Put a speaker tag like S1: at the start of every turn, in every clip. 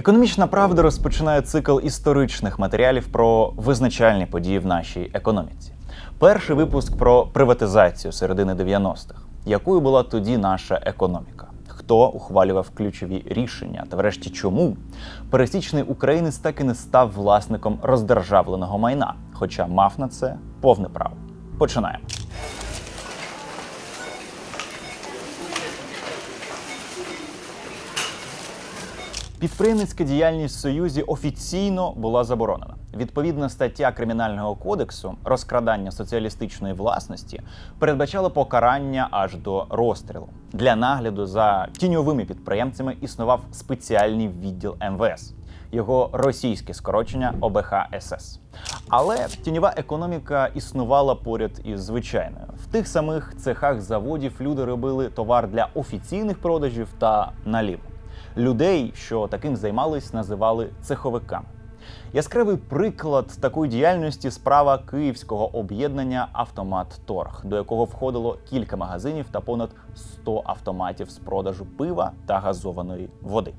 S1: Економічна правда розпочинає цикл історичних матеріалів про визначальні події в нашій економіці. Перший випуск про приватизацію середини 90-х. Якою була тоді наша економіка? Хто ухвалював ключові рішення? Та врешті чому пересічний українець так і не став власником роздержавленого майна, хоча мав на це повне право. Починаємо. Підприємницька діяльність в Союзі офіційно була заборонена. Відповідна стаття Кримінального кодексу розкрадання соціалістичної власності передбачала покарання аж до розстрілу. Для нагляду за тіньовими підприємцями існував спеціальний відділ МВС. Його російське скорочення ОБХ СС. Але тіньова економіка існувала поряд із звичайною. В тих самих цехах заводів люди робили товар для офіційних продажів та наліву. Людей, що таким займались, називали цеховиками. Яскравий приклад такої діяльності справа київського об'єднання Автомат Торг, до якого входило кілька магазинів та понад 100 автоматів з продажу пива та газованої води.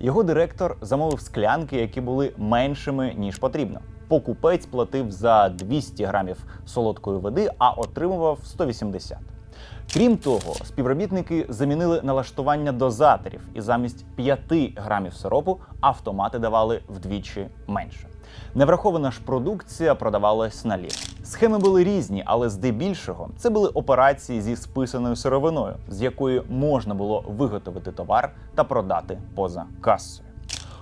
S1: Його директор замовив склянки, які були меншими ніж потрібно. Покупець платив за 200 грамів солодкої води, а отримував 180. Крім того, співробітники замінили налаштування дозаторів, і замість 5 грамів сиропу автомати давали вдвічі менше. Неврахована ж продукція продавалась налів. Схеми були різні, але здебільшого це були операції зі списаною сировиною, з якої можна було виготовити товар та продати поза касою.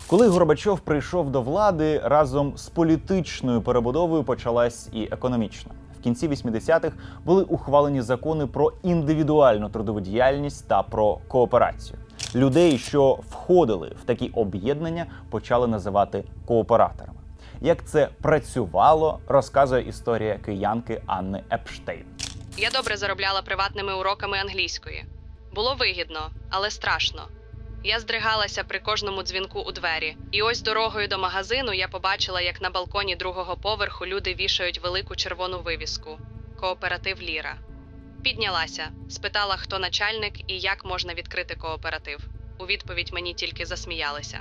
S1: Коли Горбачов прийшов до влади, разом з політичною перебудовою почалась і економічна. Кінці 80-х були ухвалені закони про індивідуальну трудову діяльність та про кооперацію. Людей, що входили в такі об'єднання, почали називати кооператорами. Як це працювало, розказує історія киянки Анни Епштейн.
S2: Я добре заробляла приватними уроками англійської. Було вигідно, але страшно. Я здригалася при кожному дзвінку у двері, і ось дорогою до магазину я побачила, як на балконі другого поверху люди вішають велику червону вивіску Кооператив Ліра. Піднялася, спитала, хто начальник і як можна відкрити кооператив. У відповідь мені тільки засміялися.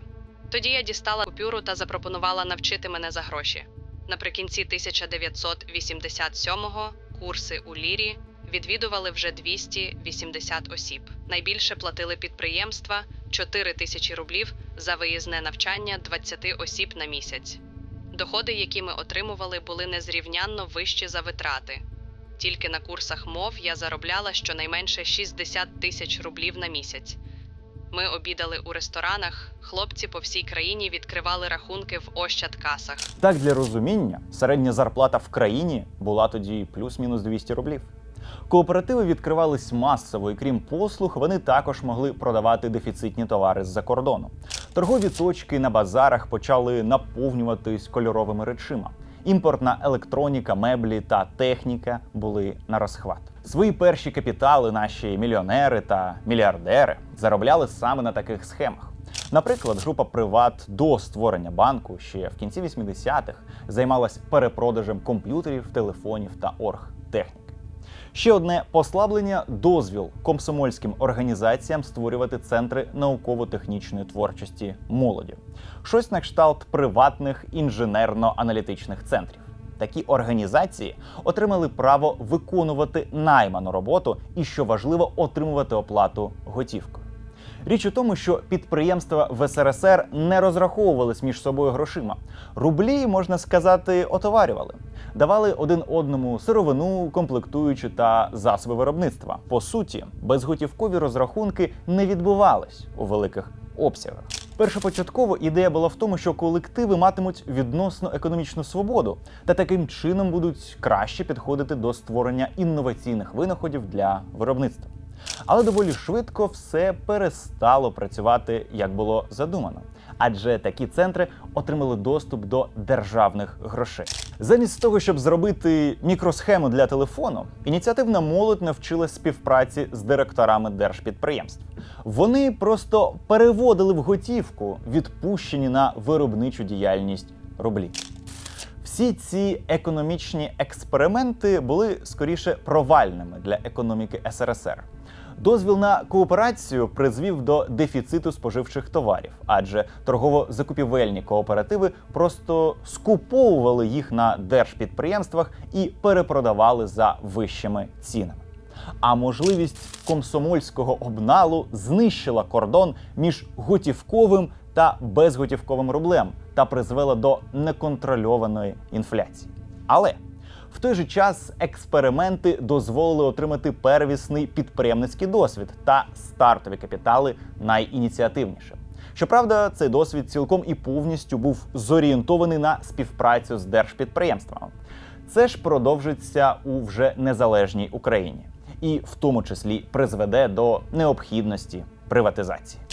S2: Тоді я дістала купюру та запропонувала навчити мене за гроші. Наприкінці 1987-го курси у Лірі відвідували вже 280 осіб. Найбільше платили підприємства 4 тисячі рублів за виїзне навчання 20 осіб на місяць. Доходи, які ми отримували, були незрівнянно вищі за витрати. Тільки на курсах мов я заробляла щонайменше 60 тисяч рублів на місяць. Ми обідали у ресторанах, хлопці по всій країні відкривали рахунки в Ощадкасах.
S1: Так для розуміння, середня зарплата в країні була тоді плюс-мінус 200 рублів. Кооперативи відкривались масово, і крім послуг, вони також могли продавати дефіцитні товари з-за кордону. Торгові точки на базарах почали наповнюватись кольоровими речима. Імпортна електроніка, меблі та техніка були на розхват. Свої перші капітали наші мільйонери та мільярдери заробляли саме на таких схемах. Наприклад, група Приват до створення банку ще в кінці 80-х займалась перепродажем комп'ютерів, телефонів та оргтехніки. Ще одне послаблення дозвіл комсомольським організаціям створювати центри науково-технічної творчості молоді, щось на кшталт приватних інженерно-аналітичних центрів. Такі організації отримали право виконувати найману роботу і, що важливо, отримувати оплату готівкою. Річ у тому, що підприємства в СРСР не розраховувались між собою грошима. Рублі, можна сказати, отоварювали, давали один одному сировину, комплектуючі та засоби виробництва. По суті, безготівкові розрахунки не відбувались у великих обсягах. Першопочатково ідея була в тому, що колективи матимуть відносно економічну свободу та таким чином будуть краще підходити до створення інноваційних винаходів для виробництва. Але доволі швидко все перестало працювати як було задумано, адже такі центри отримали доступ до державних грошей. Замість того, щоб зробити мікросхему для телефону, ініціативна молодь навчилась співпраці з директорами держпідприємств. Вони просто переводили в готівку відпущені на виробничу діяльність рублі. Всі ці економічні експерименти були скоріше провальними для економіки СРСР. Дозвіл на кооперацію призвів до дефіциту споживчих товарів, адже торгово-закупівельні кооперативи просто скуповували їх на держпідприємствах і перепродавали за вищими цінами. А можливість комсомольського обналу знищила кордон між готівковим та безготівковим рублем та призвела до неконтрольованої інфляції. Але в той же час експерименти дозволили отримати первісний підприємницький досвід та стартові капітали найініціативнішим. Щоправда, цей досвід цілком і повністю був зорієнтований на співпрацю з держпідприємствами. Це ж продовжиться у вже незалежній Україні, і в тому числі призведе до необхідності приватизації.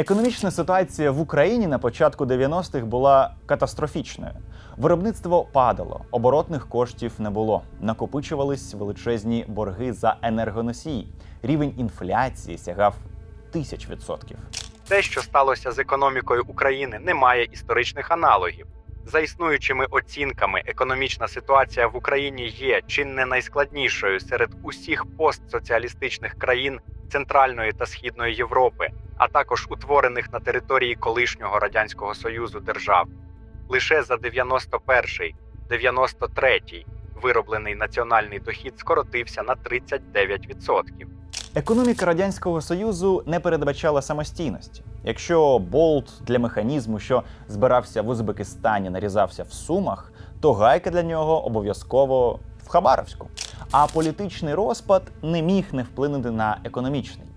S1: Економічна ситуація в Україні на початку 90-х була катастрофічною. Виробництво падало, оборотних коштів не було. Накопичувались величезні борги за енергоносії. Рівень інфляції сягав тисяч відсотків.
S3: Те, що сталося з економікою України, не має історичних аналогів. За існуючими оцінками, економічна ситуація в Україні є чи не найскладнішою серед усіх постсоціалістичних країн Центральної та Східної Європи, а також утворених на території колишнього радянського союзу держав. Лише за 91-93 вироблений національний дохід скоротився на 39%.
S1: Економіка радянського союзу не передбачала самостійності. Якщо болт для механізму, що збирався в Узбекистані, нарізався в сумах, то гайка для нього обов'язково в Хабаровську. А політичний розпад не міг не вплинути на економічний.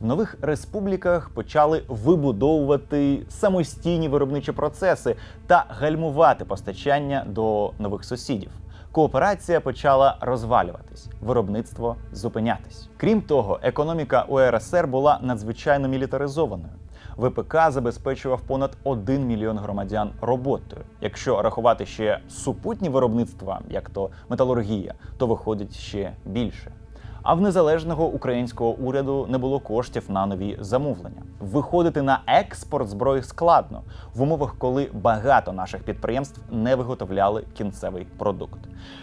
S1: В нових республіках почали вибудовувати самостійні виробничі процеси та гальмувати постачання до нових сусідів. Кооперація почала розвалюватись, виробництво зупинятись. Крім того, економіка УРСР була надзвичайно мілітаризованою. ВПК забезпечував понад 1 мільйон громадян роботою. Якщо рахувати ще супутні виробництва, як то металургія, то виходить ще більше. А в незалежного українського уряду не було коштів на нові замовлення. Виходити на експорт зброї складно в умовах, коли багато наших підприємств не виготовляли кінцевий продукт.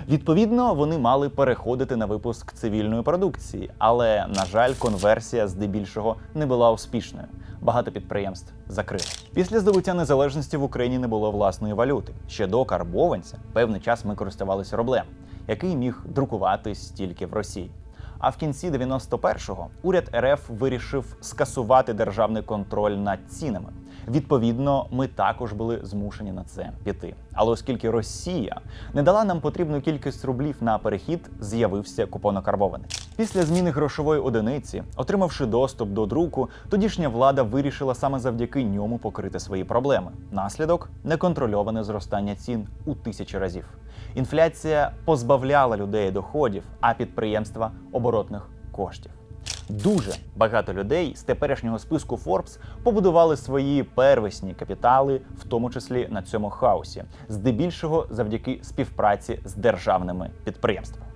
S1: Відповідно, вони мали переходити на випуск цивільної продукції, але на жаль, конверсія здебільшого не була успішною. Багато підприємств закрили. Після здобуття незалежності в Україні не було власної валюти. Ще до карбованця певний час ми користувалися рублем, який міг друкуватись тільки в Росії. А в кінці 91-го уряд РФ вирішив скасувати державний контроль над цінами. Відповідно, ми також були змушені на це піти. Але оскільки Росія не дала нам потрібну кількість рублів на перехід, з'явився купонокарбований. Після зміни грошової одиниці, отримавши доступ до друку, тодішня влада вирішила саме завдяки ньому покрити свої проблеми. Наслідок неконтрольоване зростання цін у тисячі разів. Інфляція позбавляла людей доходів, а підприємства оборотних коштів. Дуже багато людей з теперішнього списку Forbes побудували свої первісні капітали, в тому числі на цьому хаосі, здебільшого завдяки співпраці з державними підприємствами.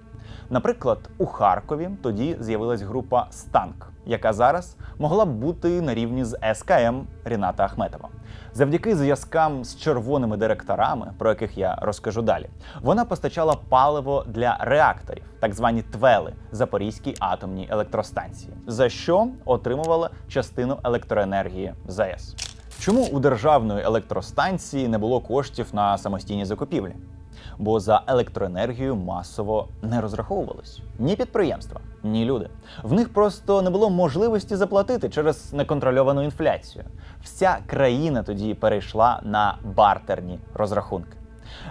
S1: Наприклад, у Харкові тоді з'явилась група Станк, яка зараз могла б бути на рівні з СКМ Ріната Ахметова. Завдяки зв'язкам з червоними директорами, про яких я розкажу далі, вона постачала паливо для реакторів, так звані твели Запорізькій атомній електростанції, за що отримувала частину електроенергії ЗАЕС. Чому у державної електростанції не було коштів на самостійні закупівлі? Бо за електроенергію масово не розраховувались ні підприємства, ні люди. В них просто не було можливості заплатити через неконтрольовану інфляцію. Вся країна тоді перейшла на бартерні розрахунки.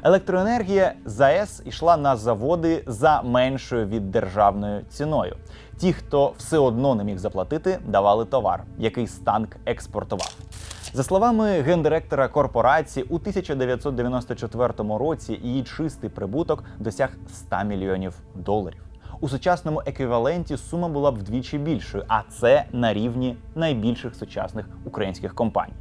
S1: Електроенергія ЗАЕС йшла на заводи за меншою від державною ціною. Ті, хто все одно не міг заплатити, давали товар, який станк експортував. За словами гендиректора корпорації, у 1994 році її чистий прибуток досяг 100 мільйонів доларів. У сучасному еквіваленті сума була б вдвічі більшою, а це на рівні найбільших сучасних українських компаній.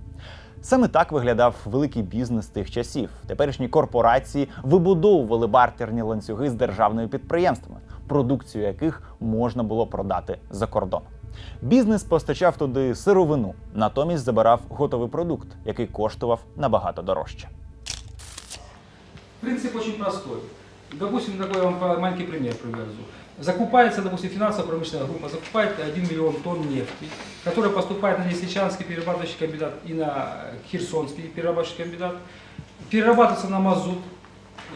S1: Саме так виглядав великий бізнес тих часів. Теперішні корпорації вибудовували бартерні ланцюги з державними підприємствами, продукцію яких можна було продати за кордон. Бізнес постачав туди сировину, натомість забирав готовий продукт, який коштував набагато дорожче.
S4: Принцип очень простой. Допустим, такой я вам маленький пример привожу. Закупается, допустим, финансово-промышленная группа, закупает 1 миллион тонн нефти, которая поступает на Лисичанский перерабатывающий комбинат и на Херсонский перерабатывающий комбинат, перерабатывается на мазут,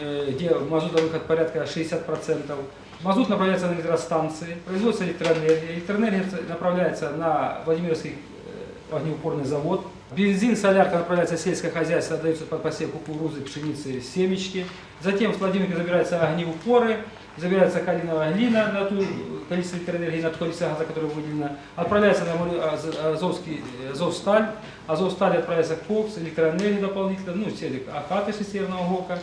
S4: э, где мазутовый выход порядка 60%. Мазут направляется на электростанции, производится электроэнергия. Электроэнергия направляется на Владимирский э, огнеупорный завод. Бензин, солярка направляется в сельское хозяйство, отдается под посев кукурузы, пшеницы, семечки. Затем с Владимирки забираются огнеупоры, забирается калиновая глина на ту количество электроэнергии, на то количество газа, которое выделено. Отправляется на Аз- Азовский, э, Азовсталь. Азовсталь отправляется кокс, электроэнергия дополнительно, ну, все акаты шестерного ГОКа.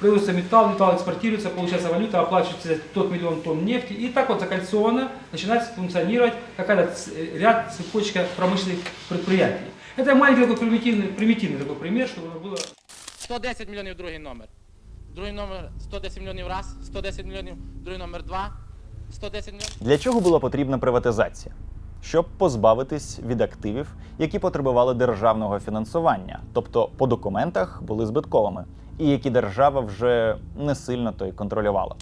S4: Производится металл, металл экспортируется, получается валюта, оплачивается тот миллион тонн нефти. И так вот закольцованно начинает функционировать какая-то ц- э, ряд, цепочка промышленных предприятий. Это маленький такой примитивный, примитивный такой пример, чтобы было
S5: 110 мільйонів другий номер. Другий номер 110 мільйонів раз, 110 мільйонів, другий номер два, 110 мільйонів.
S1: Для чого була потрібна приватизація? Щоб позбавитись від активів, які потребували державного фінансування, тобто по документах були збитковими, і які держава вже не сильно то й контролювала.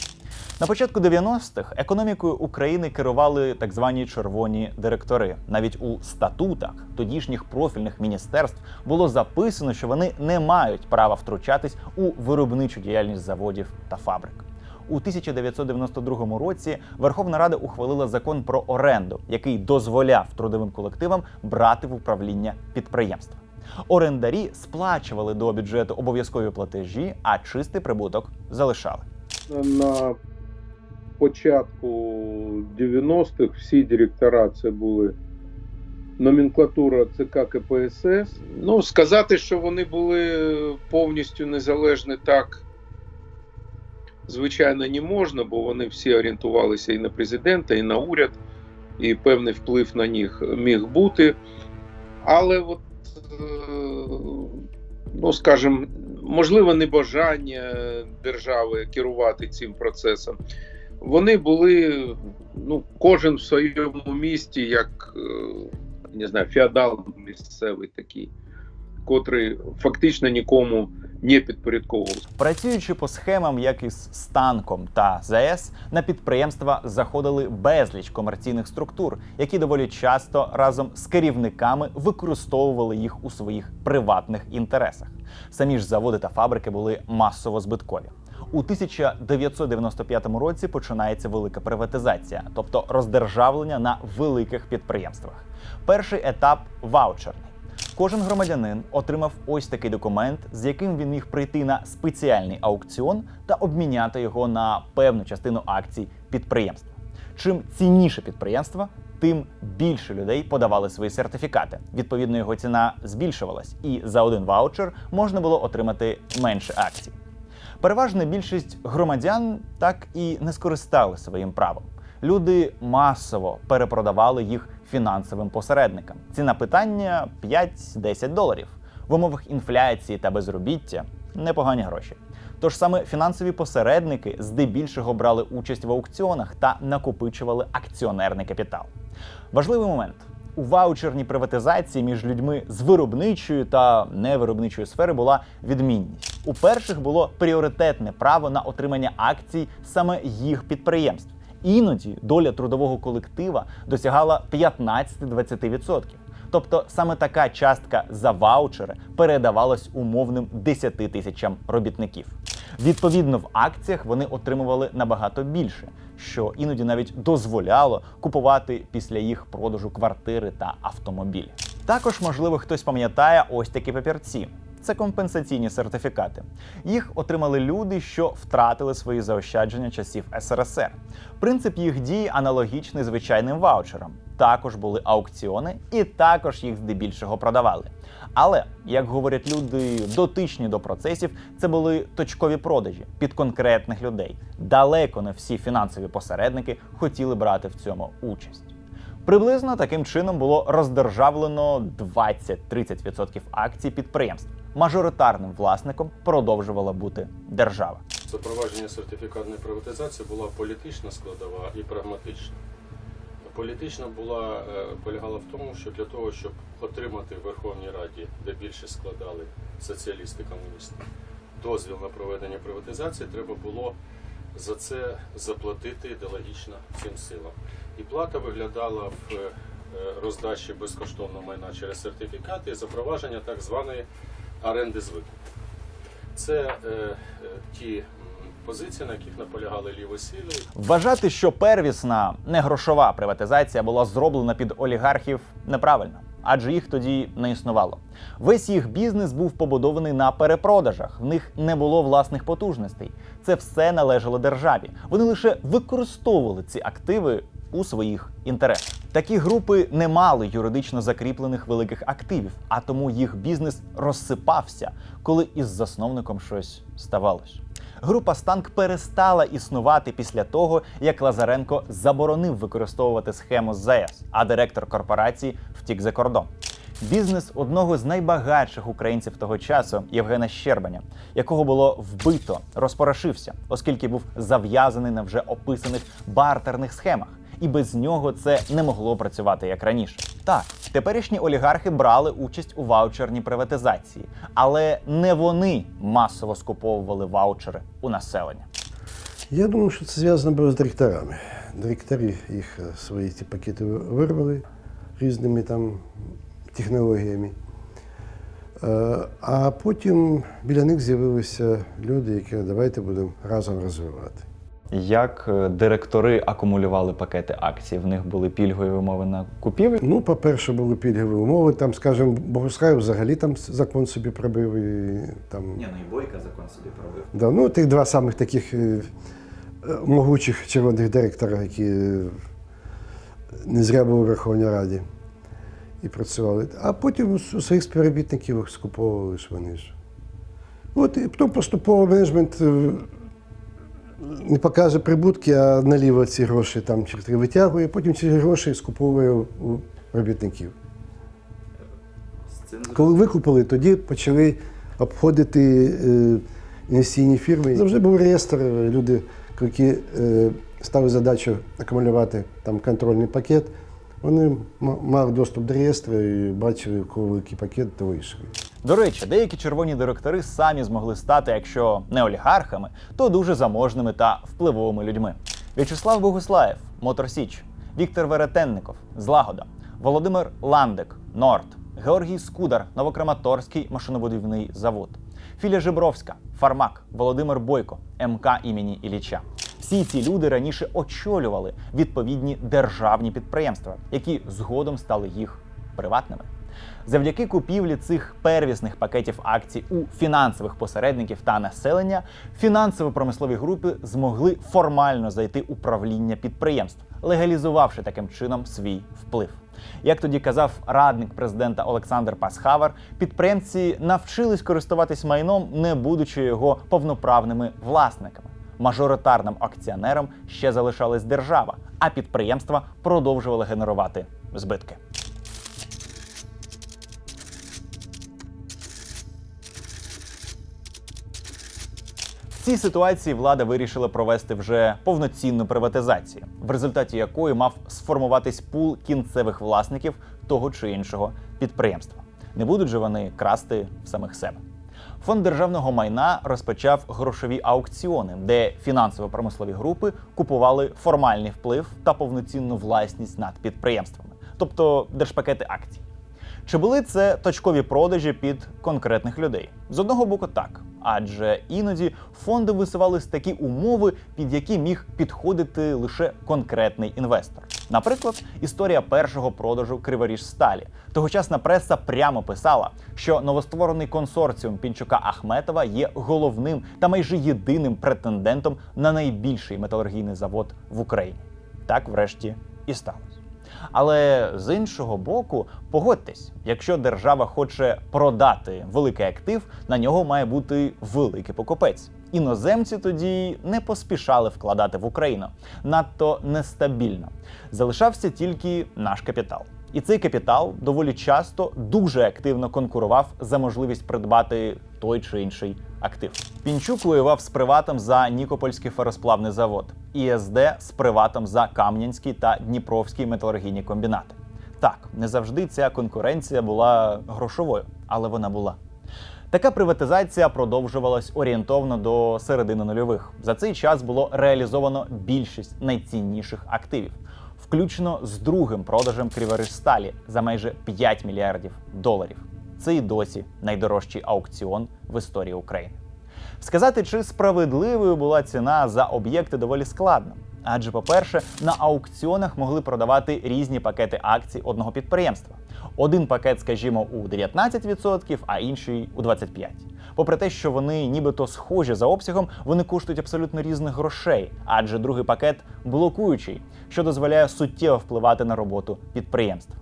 S1: На початку 90-х економікою України керували так звані червоні директори. Навіть у статутах тодішніх профільних міністерств було записано, що вони не мають права втручатись у виробничу діяльність заводів та фабрик. У 1992 році Верховна Рада ухвалила закон про оренду, який дозволяв трудовим колективам брати в управління підприємства. Орендарі сплачували до бюджету обов'язкові платежі, а чистий прибуток залишали.
S6: на початку 90-х всі директора це були номенклатура ЦК КПСС. Ну, сказати, що вони були повністю незалежні так, звичайно, не можна, бо вони всі орієнтувалися і на президента, і на уряд, і певний вплив на них міг бути. Але от, ну скажімо, можливо, небажання держави керувати цим процесом. Вони були, ну, кожен в своєму місті, як е, не знаю, феодал місцевий такий, котрий фактично нікому не підпорядковувався.
S1: Працюючи по схемам, як із станком та ЗАЕС, на підприємства заходили безліч комерційних структур, які доволі часто разом з керівниками використовували їх у своїх приватних інтересах. Самі ж заводи та фабрики були масово збиткові. У 1995 році починається велика приватизація, тобто роздержавлення на великих підприємствах. Перший етап ваучерний. Кожен громадянин отримав ось такий документ, з яким він міг прийти на спеціальний аукціон та обміняти його на певну частину акцій підприємства. Чим цінніше підприємство, тим більше людей подавали свої сертифікати. Відповідно, його ціна збільшувалась, і за один ваучер можна було отримати менше акцій. Переважна більшість громадян так і не скористали своїм правом. Люди масово перепродавали їх фінансовим посередникам. Ціна питання 5-10 доларів. В умовах інфляції та безробіття непогані гроші. Тож саме фінансові посередники здебільшого брали участь в аукціонах та накопичували акціонерний капітал. Важливий момент. У ваучерній приватизації між людьми з виробничої та невиробничої сфери була відмінність. У перших було пріоритетне право на отримання акцій саме їх підприємств. Іноді доля трудового колектива досягала 15-20%. Тобто саме така частка за ваучери передавалась умовним 10 тисячам робітників. Відповідно, в акціях вони отримували набагато більше, що іноді навіть дозволяло купувати після їх продажу квартири та автомобілі. Також, можливо, хтось пам'ятає ось такі папірці. Це компенсаційні сертифікати. Їх отримали люди, що втратили свої заощадження часів СРСР. Принцип їх дії аналогічний звичайним ваучерам. Також були аукціони, і також їх здебільшого продавали. Але, як говорять люди, дотичні до процесів, це були точкові продажі під конкретних людей. Далеко не всі фінансові посередники хотіли брати в цьому участь. Приблизно таким чином було роздержавлено 20-30% акцій підприємств. Мажоритарним власником продовжувала бути держава.
S7: Запровадження сертифікатної приватизації була політична складова і прагматична. Політична була е, полягала в тому, що для того, щоб отримати в Верховній Раді, де більше складали соціалісти комуністи, дозвіл на проведення приватизації, треба було за це заплатити ідеологічно цим силам. І плата виглядала в е, роздачі безкоштовного майна через сертифікати і запровадження так званої оренди з викупу. Це е, е, ті позиції, на яких наполягали ліві
S1: Вважати, що первісна не грошова приватизація була зроблена під олігархів неправильно, адже їх тоді не існувало. Весь їх бізнес був побудований на перепродажах. В них не було власних потужностей. Це все належало державі. Вони лише використовували ці активи у своїх інтересах. Такі групи не мали юридично закріплених великих активів, а тому їх бізнес розсипався, коли із засновником щось ставалось. Група Станк перестала існувати після того, як Лазаренко заборонив використовувати схему з ЗАЕС, а директор корпорації втік за кордон. Бізнес одного з найбагатших українців того часу Євгена Щербаня, якого було вбито, розпорошився, оскільки був зав'язаний на вже описаних бартерних схемах, і без нього це не могло працювати як раніше. Так, теперішні олігархи брали участь у ваучерній приватизації, але не вони масово скуповували ваучери у населення.
S8: Я думаю, що це зв'язано було з директорами. Директори їх е, свої ці пакети вирвали різними там технологіями. Е, А потім біля них з'явилися люди, які давайте будемо разом розвивати.
S1: Як е, директори акумулювали пакети акцій? В них були пільгові умови на купівлю.
S8: Ну, по-перше, були пільгові умови. Там, скажімо, Богуслав взагалі там закон собі пробив. І, там,
S1: ну і бойка закон собі пробив.
S8: Да, ну, тих два самих таких е, е, могучих червоних директора, які не зря були у Верховній Раді і працювали. А потім у своїх співробітників скуповували ж вони ж. От і потім поступово менеджмент не покаже прибутки, а наліво ці гроші там через витягує, потім ці гроші скуповує у робітників. Коли викупили, тоді почали обходити е, інвестиційні фірми. Завжди був реєстр, люди, які е, ставили задачу акумулювати там контрольний пакет. Вони мали доступ до реєстру і бачили, у кого великий пакет, то вийшли.
S1: До речі, деякі червоні директори самі змогли стати, якщо не олігархами, то дуже заможними та впливовими людьми. В'ячеслав Богуслаєв, Мотор Січ, Віктор Веретенников, Злагода, Володимир Ландик, Норд, Георгій Скудар, Новокраматорський машинобудівний завод, Філя Жибровська, Фармак, Володимир Бойко, МК імені Ілліча. Всі ці люди раніше очолювали відповідні державні підприємства, які згодом стали їх приватними. Завдяки купівлі цих первісних пакетів акцій у фінансових посередників та населення, фінансово-промислові групи змогли формально зайти у правління підприємств, легалізувавши таким чином свій вплив. Як тоді казав радник президента Олександр Пасхавар, підприємці навчились користуватись майном, не будучи його повноправними власниками. Мажоритарним акціонером ще залишалась держава, а підприємства продовжували генерувати збитки. Цій ситуації влада вирішила провести вже повноцінну приватизацію, в результаті якої мав сформуватись пул кінцевих власників того чи іншого підприємства. Не будуть же вони красти в самих себе. Фонд державного майна розпочав грошові аукціони, де фінансово-промислові групи купували формальний вплив та повноцінну власність над підприємствами, тобто держпакети акцій. Чи були це точкові продажі під конкретних людей? З одного боку, так. Адже іноді фонди висувались такі умови, під які міг підходити лише конкретний інвестор. Наприклад, історія першого продажу Криворіж сталі. Тогочасна преса прямо писала, що новостворений консорціум Пінчука Ахметова є головним та майже єдиним претендентом на найбільший металургійний завод в Україні. Так, врешті, і сталося. Але з іншого боку, погодьтесь, якщо держава хоче продати великий актив, на нього має бути великий покупець. Іноземці тоді не поспішали вкладати в Україну надто нестабільно. Залишався тільки наш капітал. І цей капітал доволі часто дуже активно конкурував за можливість придбати той чи інший актив. Пінчук воював з приватом за Нікопольський феросплавний завод, ІСД з приватом за Кам'янський та Дніпровський металургійні комбінати. Так, не завжди ця конкуренція була грошовою, але вона була. Така приватизація продовжувалась орієнтовно до середини нульових. За цей час було реалізовано більшість найцінніших активів, включно з другим продажем Криворіжсталі за майже 5 мільярдів доларів. Це і досі найдорожчий аукціон в історії України. Сказати, чи справедливою була ціна за об'єкти доволі складно. Адже, по-перше, на аукціонах могли продавати різні пакети акцій одного підприємства. Один пакет, скажімо, у 19%, а інший у 25%. Попри те, що вони нібито схожі за обсягом, вони коштують абсолютно різних грошей, адже другий пакет блокуючий, що дозволяє суттєво впливати на роботу підприємства.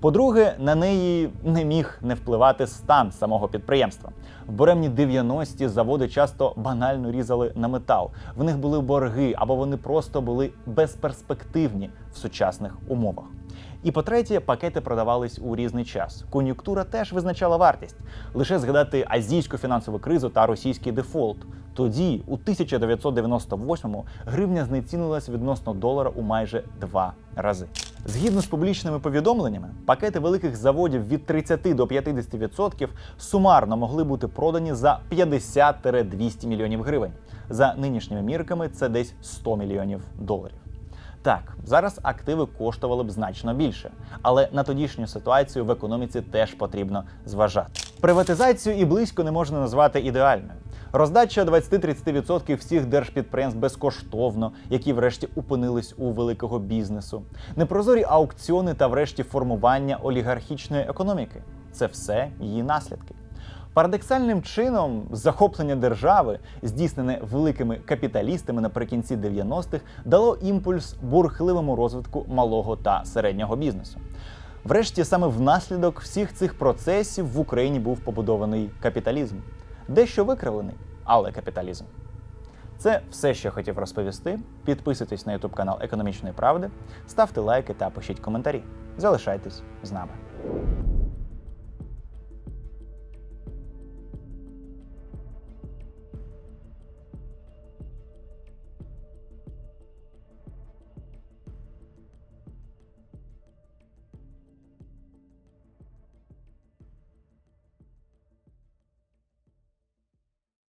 S1: По-друге, на неї не міг не впливати стан самого підприємства. В буремні 90-ті заводи часто банально різали на метал. В них були борги або вони просто були безперспективні в сучасних умовах. І по-третє, пакети продавались у різний час. Кон'юнктура теж визначала вартість. Лише згадати азійську фінансову кризу та російський дефолт. Тоді, у 1998-му, гривня знецінилась відносно долара у майже два рази. Згідно з публічними повідомленнями, пакети великих заводів від 30 до 50% сумарно могли бути продані за 50-200 мільйонів гривень. За нинішніми мірками це десь 100 мільйонів доларів. Так, зараз активи коштували б значно більше, але на тодішню ситуацію в економіці теж потрібно зважати. Приватизацію і близько не можна назвати ідеальною. Роздача 20-30% всіх держпідприємств безкоштовно, які врешті опинились у великого бізнесу, непрозорі аукціони та врешті формування олігархічної економіки це все її наслідки. Парадоксальним чином захоплення держави, здійснене великими капіталістами наприкінці 90-х, дало імпульс бурхливому розвитку малого та середнього бізнесу. Врешті, саме внаслідок всіх цих процесів в Україні був побудований капіталізм, дещо викривлений, але капіталізм. Це все, що я хотів розповісти. Підписуйтесь на YouTube канал Економічної правди, ставте лайки та пишіть коментарі. Залишайтесь з нами.